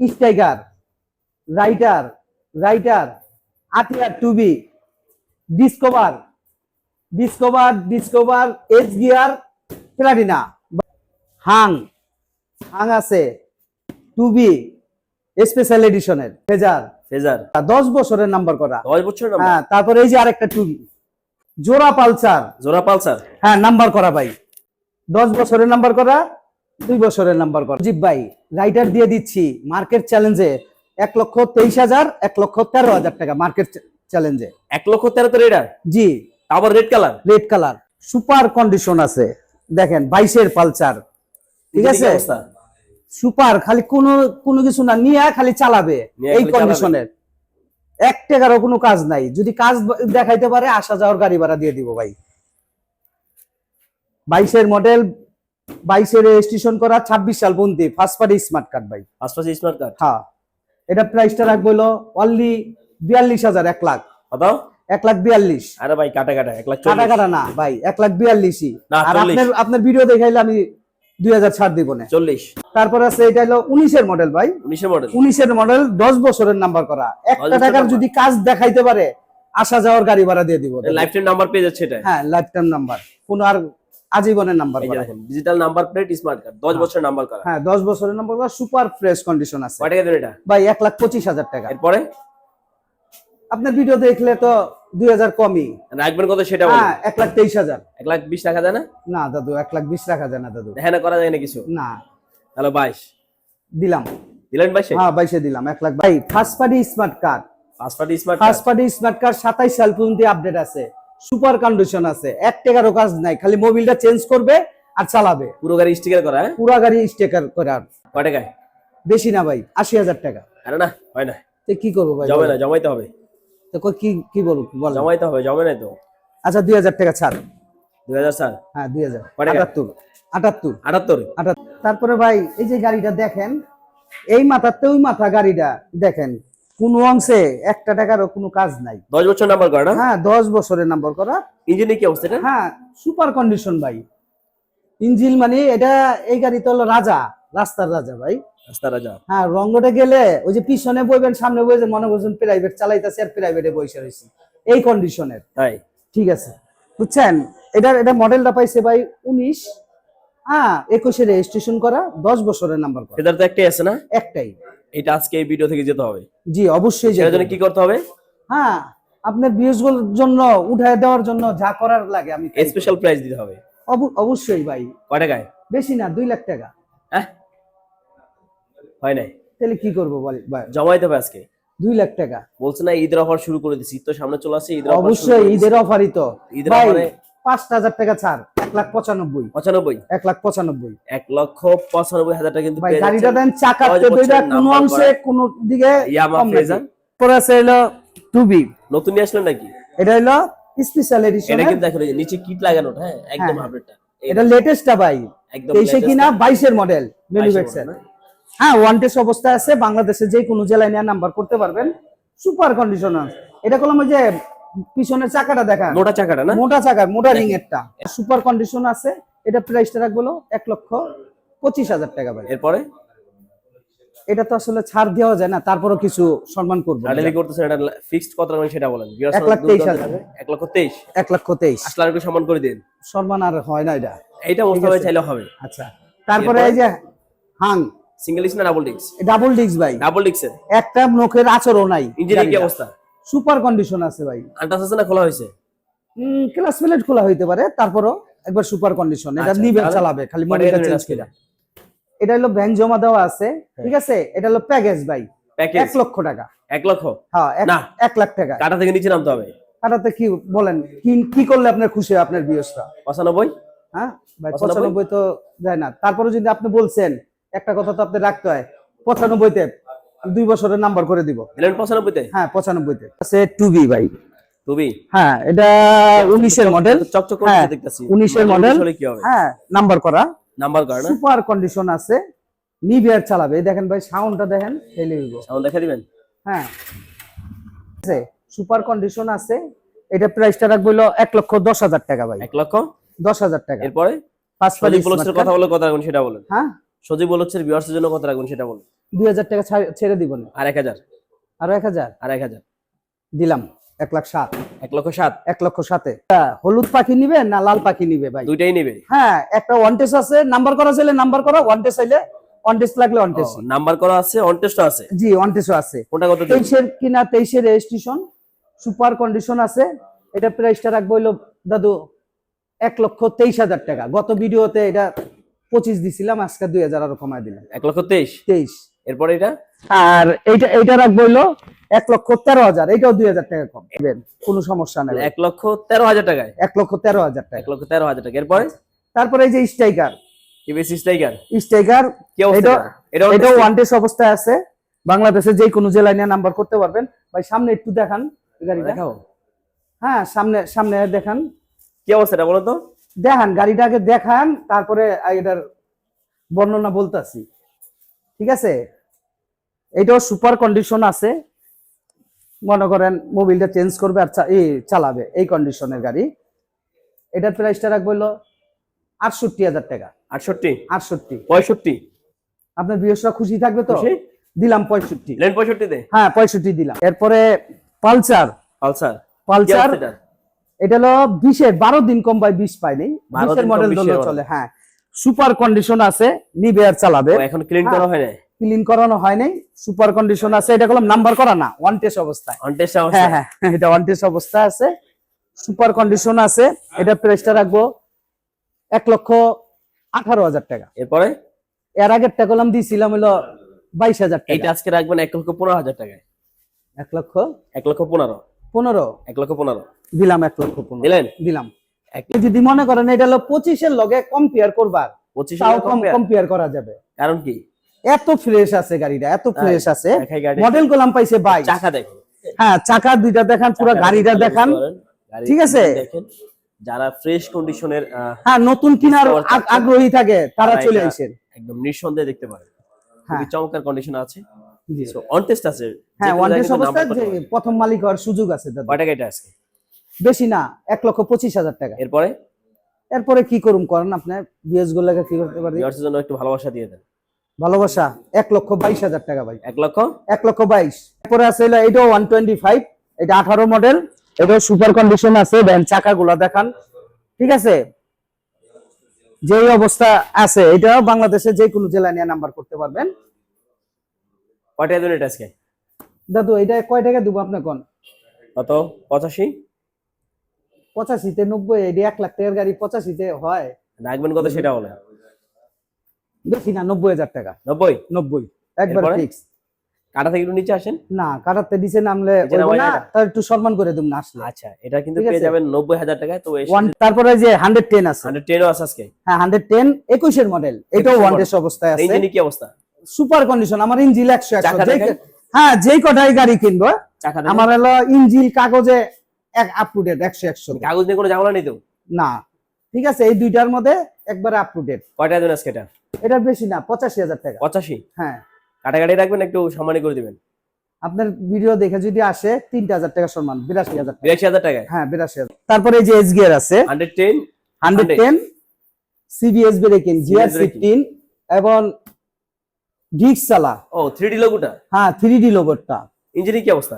Striker writer writer আটিয়ার টুবি Discover Discover Discover S gear Platina Hang Hang আছে টুবি স্পেশাল এডিশনের ফেজার ফেজার। দশ বছরের নাম্বার করা। দশ বছর নাম্বার। হ্যাঁ তারপরে এই যে আরেকটা টুবি জোড়া পালসার। জোড়া পালসার। হ্যাঁ নাম্বার করা ভাই। দশ বছরের নাম্বার করা দুই বছরের নাম্বার করা জিপ ভাই রাইটার দিয়ে দিচ্ছি মার্কেট চ্যালেঞ্জে এক লক্ষ তেইশ হাজার এক লক্ষ তেরো হাজার টাকা মার্কেট চ্যালেঞ্জে এক লক্ষ তেরো তো রেডার জি। আবার red colour red colour super condition আছে। দেখেন বাইশের পালচার ঠিক আছে? সুপার খালি কোনো কোনো কিছু না নিয়ে খালি চালাবে এই কন্ডিশনের এক টাকারও কোনো কাজ নাই। যদি কাজ দেখাইতে পারে আসা যাওয়ার গাড়ি ভাড়া দিয়ে দিব ভাই। বাইশের মডেল বাইশের রেজিস্ট্রেশন করা ছাব্বিশ সাল বন্দি ফার্স্ট পার্টি স্মার্ট কার্ড ভাই। আশপাশে স্মার্ট কার্ড হ্যাঁ। এটা প্রাইসটা রাখব হলো অনলি বিয়াল্লিশ হাজার এক লাখ। কত? এক লাখ বিয়াল্লিশ। আরে ভাই কাটা কাটা এক লাখ কাটা কাটা না ভাই এক লাখ বিয়াল্লিশই। আর আপনার আপনার ভিডিও দেখাইলে আমি দুই হাজার ছাড় দিব না। চল্লিশ। তারপর আছে এটা হলো উনিশের মডেল ভাই। উনিশের মডেল উনিশের মডেল দশ বছরের নাম্বার করা। একটা টাকার যদি কাজ দেখাইতে পারে আসা যাওয়ার গাড়ি ভাড়া দিয়ে দিব। লাইফ টাইম নাম্বার পেয়ে যাচ্ছে এটা? হ্যাঁ লাইফ টাইম নাম্বার কোন আর আজীবনের number digital number plate smart card দশ বছর নাম্বার করা। হ্যাঁ দশ বছরের নাম্বার করা সুপার ফ্রেশ কন্ডিশন আছে। কয় টাকা এটা? ভাই এক লাখ পঁচিশ হাজার টাকা। এরপরে? আপনার ভিডিও দেখলে তো দুই হাজার কমই। রাখবেন কত সেটা বলেন। হ্যাঁ এক লাখ তেইশ হাজার। এক লাখ বিশ টাকা যায় না? না দাদু এক লাখ বিশ রাখা যায় না দাদু। না করা যায় না কিছু? না। তাহলে বাইশ। দিলাম। দিলেন বাইশে? হ্যাঁ বাইশে দিলাম এক লাখ ভাই first party smart card party smart first party smart card সাতাইশ সাল পর্যন্ত আপডেট আছে। সুপার কন্ডিশন আছে। এক টাকারও কাজ নাই খালি মোবিলটা চেঞ্জ করবে আর চালাবে। পুরো গাড়ি স্টিকার করা হ্যাঁ? পুরা গাড়ি স্টিকার করার কয় টাকায়? বেশি না ভাই আশি হাজার টাকা। আরে না হয় না। তো কি করব ভাই জমে না জমাইতে হবে। তো কই কি কি বলব বল। জমাইতে হবে জমে নাই তো। আচ্ছা দুই হাজার টাকা ছাড়। দুই হাজার স্যার হ্যাঁ দুই হাজার? আটাত্তর আটাত্তর। আটাত্তর? আটাত্তর। তারপরে ভাই এই যে গাড়িটা দেখেন এই মাথাতে ওই মাথা গাড়িটা দেখেন। কোন অংশে একটা টাকারও কোনো কাজ নাই। দশ বছর নাম্বার করা না? হ্যাঁ দশ বছরের নাম্বার করা। ইঞ্জিনের কি অবস্থা হ্যাঁ সুপার কন্ডিশন ভাই। ইঞ্জিল মানে এটা এই গাড়ি তো হলো রাজা রাস্তার রাজা ভাই। রাস্তা রাজা। হ্যাঁ রঙ্গটে গেলে ওই যে পিছনে বইবেন সামনে বইবেন মনে করছেন প্রাইভেট চালাইতেছে আর প্রাইভেটে বসে রয়েছি এই কন্ডিশনের তাই? ঠিক আছে। বুঝছেন? এটার এটা মডেলটা পাইছে ভাই উনিশ। হ্যাঁ একুশে রেজিস্ট্রেশন করা দশ বছরের নাম্বার করা। তো একটাই আছে না? একটাই। এটা আজকে এই ভিডিও থেকে যেতে হবে। জি অবশ্যই যেতে জন্য হবে। কি করতে হবে? হ্যাঁ আপনার বিএসগুলোর জন্য উঠায় দেওয়ার জন্য যা করার লাগে আমি স্পেশাল প্রাইস দিতে হবে। অবশ্যই ভাই। কয় টাকায়? বেশি না দুই লাখ টাকা। হ্যাঁ? হয় নাই? তাহলে কি করব বল ভাই? জমাইতে হবে আজকে? দুই লাখ টাকা। বলছে না ঈদের অফার শুরু করে দিছি। তো সামনে চলে আসছে ঈদের অবশ্যই ঈদের অফারই তো। ঈদের অফারে পাঁচ হাজার টাকা ছাড় এক লাখ পঁচানব্বই। পঁচানব্বই? এক লাখ পঁচানব্বই। এক লক্ষ পঁচানব্বই হাজার টাকা কিন্তু গাড়িটা দেন চাকা কোনো অংশে। কোনো দিকে। পরে আছে হলো টুবি। নতুন নিয়ে আসলেন নাকি? এটা হলো স্পেশাল এডিশন এটা কিন্তু দেখো নিচে কিট লাগানো হ্যাঁ একদম হ্যাঁ। আপডেটটা এটা লেটেস্টটা ভাই। একদম কিনা বাইশের মডেল ম্যানুফ্যাকচার হ্যাঁ ওয়ান টেস্ট অবস্থায় আছে বাংলাদেশে যে কোনো জেলায় নিয়ে নাম্বার করতে পারবেন। সুপার কন্ডিশন এটা করলাম ওই যে পিছনের চাকাটা দেখা। মোটা চাকাটা না? মোটা চাকার মোটা রিং এরটা সুপার কন্ডিশন আছে এটা প্রাইসটা রাখব এক লক্ষ পঁচিশ হাজার টাকা ভাই। এরপরে? এটা তো আসলে ছাড় দেওয়া যায় না তারপরও কিছু সম্মান করব। হার্ডেলি করতেছেন এটা ফিক্সড কত রাখবেন সেটা বলেন। এক লাখ তেইশ হাজার। এক লক্ষ তেইশ। এক লক্ষ তেইশ। আসলে আর একটু সম্মান করে দিন। সম্মান আর হয় না এটা। এটা মোস্তাফা চাইলে হবে। আচ্ছা তারপরে এই যে হাং। সিঙ্গেল ডিস্ক না ডাবল ডিস্ক ডাবল ডিস্ক ভাই। ডাবল ডিস্কের একটা নখের আচরও নাই। ইঞ্জিনের কি অবস্থা? সুপার কন্ডিশন আছে ভাই। আন্টাস আছে না খোলা হয়েছে? ক্লাস প্লেট খোলা হইতে পারে তারপরও একবার সুপার কন্ডিশন। এটা আচ্ছা, নিবে চালাবে খালি মনিটর চেঞ্জ? করে। এটা হলো ব্যাংক জমা দেওয়া আছে ঠিক আছে? এটা হলো প্যাকেজ ভাই প্যাকেজ এক লক্ষ টাকা। এক লক্ষ? হ্যাঁ এক- না। এক লাখ টাকা। কাটা থেকে নিচে নামতে হবে? কাটাতে কি বলেন কি কি করলে আপনার খুশি হয় আপনার বিয়সটা পঁচানব্বই? হ্যাঁ? ভাই পঁচানব্বই? পঁচানব্বই তো যায় না। তারপরে যদি আপনি বলছেন একটা কথা তো আপনি রাখতে হয় পঁচানব্বইতে দুই বছরের নাম্বার করে দিব। দিলেন পঁচানব্বইতে? হ্যাঁ পঁচানব্বইতে। আছে টু বি ভাই। তুমি হ্যাঁ এটা উনিশের মডেল চকচক হ্যাঁ, করে দেখতেছি। 19 এর model। হলে কি হবে? হ্যাঁ নাম্বার করা। নাম্বার কার্ড না? সুপার কন্ডিশন আছে। নিভিয়ার চালাবে। দেখেন ভাই সাউন্ডটা দেখেন হেলে হইব সাউন্ড দেখা দিবেন? হ্যাঁ। আছে সুপার কন্ডিশন আছে। এটা প্রাইসটা রাখব হলো এক লক্ষ দশ হাজার টাকা ভাই। এক লক্ষ? দশ হাজার টাকা। এরপরে? পাঁচ বলছের কথা বলে কথা রাখবেন সেটা বলেন। হ্যাঁ? সজীব বলছের ভিউয়ার্সের জন্য কথা রাখবেন সেটা বলেন। দুই হাজার টাকা ছাড়- দিব না। আর এক হাজার? আরও এক হাজার? আর এক হাজার। দিলাম। এক লাখ সাত। এক লক্ষ সাত? এক লক্ষ সাতে। হলুদ পাখি নিবে না লাল পাখি নিবে ভাই? দুইটাই নিবে? হ্যাঁ একটা ওয়ান্টেস আছে। নাম্বার করা চাইলে নাম্বার করা ওয়ান্টেস চাইলে ওয়ান্টেস লাগলে ওয়ান্টেস নাম্বার করা আছে জি আছে। কত কিনা রেজিস্ট্রেশন সুপার কন্ডিশন আছে। এটা প্রাইসটা রাখব হইল দাদু এক লক্ষ তেইশ হাজার টাকা। গত ভিডিওতে এটা পঁচিশ দিছিলাম আজকে দুই হাজার আরও কমায় দিলাম। এক লক্ষ তেইশ? তেইশ। এরপরে এটা? আর এইটা এইটা রাখব হইল এক লক্ষ তেরো হাজার। এইটাও দুই হাজার টাকা কম। কোনো সমস্যা নেই। এক লক্ষ তেরো হাজার টাকায়? এক লক্ষ তেরো হাজার টাকা। এক লক্ষ তেরো হাজার টাকা। এরপরে? তারপরে এই যে স্ট্রাইকার টিভিএস স্ট্রাইকার স্ট্রাইকার এটা- এটা ওয়ান্টেস অবস্থায় আছে। বাংলাদেশে যে কোনো জেলায় নিয়ে নাম্বার করতে পারবেন। ভাই সামনে একটু দেখান গাড়িটা। দেখাও হ্যাঁ সামনে সামনে দেখান। কি অবস্থা এটা বলো তো? দেখান গাড়িটাকে দেখান তারপরে এটার বর্ণনা বলতাছি। ঠিক আছে? এটাও সুপার কন্ডিশন আছে। মনে করেন মোবিলটা চেঞ্জ করবে আর চালাবে এই কন্ডিশনের গাড়ি। এটার প্রাইসটা রাখব হলো আটষট্টি হাজার টাকা। আটষট্টি? আটষট্টি। পঁয়ষট্টি? আপনার বৃহস্পতি খুশি থাকবে তো? দিলাম পঁয়ষট্টি। লেন পঁয়ষট্টিতে? হ্যাঁ পঁয়ষট্টি দিলাম। এরপরে পালসার। পালসার। পালসার। এটা হলো বিশের বারো দিন কম বাই বিশ পাইনি। 12 বিশের মডেল 20 দলে এর চলে হ্যাঁ। সুপার কন্ডিশন আছে নিবে আর চালাবে। এখন ক্লিন হ্যাঁ। করা হয় না ক্লিন করানো হয় নাই সুপার কন্ডিশন আছে এটা করলাম নাম্বার করা না ওয়ান টেস্ট অবস্থায়। অনটেস্ট হ্যাঁ হ্যাঁ এটা ওয়ান টেস্ট অবস্থা আছে। সুপার কন্ডিশন আছে এটা প্রাইসটা রাখব এক লক্ষ আঠারো হাজার টাকা। এরপরে? এর আগের টা কলাম দিয়েছিলাম হলো বাইশ হাজার টাকা। আজকে রাখবেন এক লক্ষ পনেরো হাজার টাকায়। এক লক্ষ এক লক্ষ পনেরো। পনেরো। এক লক্ষ পনেরো। দিলাম এক লক্ষ পনেরো। দিলেন? দিলাম। যদি মনে করেন এটা হলো পঁচিশের লগে কম্পেয়ার করবার তাও কম্পেয়ার করা যাবে। কারণ কি? এত ফ্রেশ আছে গাড়িটা এত ফ্রেশ আছে। মডেল গোলাম পাইছে বাইশ। চাকা দেখেন। হ্যাঁ চাকা দুইটা দেখান পুরো গাড়িটা দেখেন, ঠিক আছে? যারা ফ্রেশ কন্ডিশনের হ্যাঁ নতুন কিনার আগ্রহী থাকে তারা চলে আসেন। একদম নিঃসন্দেহে দেখতে পারেন হ্যাঁ। খুবই চমৎকার কন্ডিশন আছে। জি। অন টেস্ট আছে। হ্যাঁ কোনো টেস্ট অবস্থায়। প্রথম মালিক হওয়ার সুযোগ আছে দাদা কয় টাকা আছে? বেশি না এক লক্ষ পঁচিশ হাজার টাকা। এরপরে? এরপরে কি করুন করেন আপনার বিএস গুলাকে কি করতে পারি? ভিউয়ার্সের জন্য একটু ভালোবাসা দিয়ে দেন। ভালোবাসা? এক লক্ষ বাইশ হাজার টাকা ভাই। এক লক্ষ? এক লক্ষ বাইশ। এরপরে আছে এটাও ওয়ান টোয়েন্টি ফাইভ এটা আঠারো মডেল এটাও সুপার কন্ডিশন আছে। দেন চাকাগুলা দেখান। ঠিক আছে? যেই অবস্থা আছে এটা বাংলাদেশে যে কোনো জেলায় নিয়ে নাম্বার করতে পারবেন। কয় টাকা দেবেন এটা আজকে? দাদু এটা কয় টাকা দেবো আপনার কোন? কত? পঁচাশি? পঁচাশিতে নব্বই এটা এক লাখ টাকার গাড়ি পঁচাশিতে হয়। রাখবেন কত সেটা বলে বেশি না নব্বই হাজার টাকা। নব্বই? নব্বই একবার ফিক্স কাটা থেকে একটু নিচে আসেন। না কাটাতে নামলে না? তার একটু সম্মান করে দেব না আসলে। আচ্ছা এটা কিন্তু পেয়ে যাবেন নব্বই হাজার টাকায় তো তারপরে যে হান্ড্রেড টেন আছে। হান্ড্রেড টেনও আছে আজকে? হ্যাঁ হান্ড্রেড টেন একুশের মডেল এটাও 21 ওয়ান ডেস অবস্থায় আছে। ইঞ্জিনে কি অবস্থা? সুপার কন্ডিশন আমার ইঞ্জিল একশো? হ্যাঁ যেই কটাই গাড়ি কিনবো আমার হলো ইঞ্জিল কাগজে এক আপ টু ডেট একশো একশো কাগজ নিয়ে কোনো ঝামেলা নেই তো? না। ঠিক আছে এই দুইটার মধ্যে একবারে আপ টু ডেট কয় দেবেন আজকে এটা? এটা বেশি না পঁচাশি হাজার টাকা। পঁচাশি? হ্যাঁ। কাটাকাটি রাখবেন একটু সম্মানী করে দিবেন। আপনার ভিডিও দেখে যদি আসে তিনটা হাজার টাকা সম্মান বিরাশি হাজার টাকা। বিরাশি হাজার টাকায়? হ্যাঁ বিরাশি হাজার। তারপরে এই যে এস গিয়ার আছে hundred ten hundred ten CBS braking GR. Fifteen এবং ডিক্স চালা ও থ্রি ডি লোগোটা হ্যাঁ থ্রি ডি লোগোরটা ইঞ্জিনে কি অবস্থা?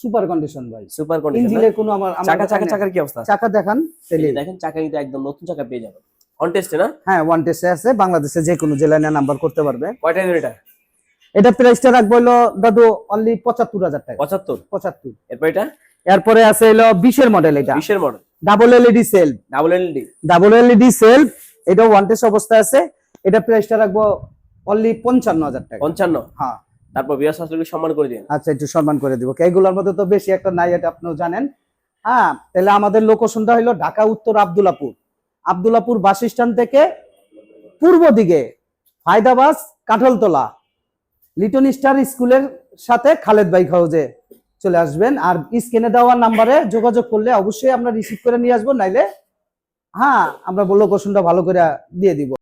সুপার কন্ডিশন ভাই। সুপার কন্ডিশন ইঞ্জিনের কোনো আমার চাকা চাকা চাকার কি অবস্থা? চাকা দেখান তেলে দেখেন চাকা কিন্তু একদম নতুন চাকা পেয়ে যাবেন। অন টেস্টে না? হ্যাঁ ওয়ান টেস্টে আছে। বাংলাদেশে যে কোনো জেলায় নিয়ে নাম্বার করতে পারবে। কয় টাকা এটা? এটা প্রাইসটা রাখব হলো দাদু অনলি পঁচাত্তর হাজার টাকা। পঁচাত্তর? পঁচাত্তর। এরপর এটা? এরপরে আছে হলো বিশের মডেল এটা। বিশের model double LED cell double LED double LED cell এটা ওয়ান টেস্ট অবস্থায় আছে। এটা প্রাইসটা রাখব অনলি পঞ্চান্ন হাজার টাকা। পঞ্চান্ন? হ্যাঁ। তারপর বিয়ার শাস্ত্রকে সম্মান করে দিন। আচ্ছা একটু সম্মান করে দিব। এইগুলোর মধ্যে তো বেশি একটা নাই, এটা আপনিও জানেন। হ্যাঁ তাহলে আমাদের লোকেশনটা হলো ঢাকা, উত্তর আব্দুলাপুর আব্দুলাপুর বাস স্ট্যান্ড থেকে পূর্ব দিকে, ফায়দাবাস, কাঠলতলা। লিটন স্টার স্কুলের সাথে খালেদ বাইক হাউজে চলে আসবেন। আর স্ক্রিনে দেওয়া নাম্বারে যোগাযোগ করলে অবশ্যই আমরা রিসিভ করে নিয়ে আসব, নাইলে হ্যাঁ আমরা লোকেশনটা ভালো করে দিয়ে দিব।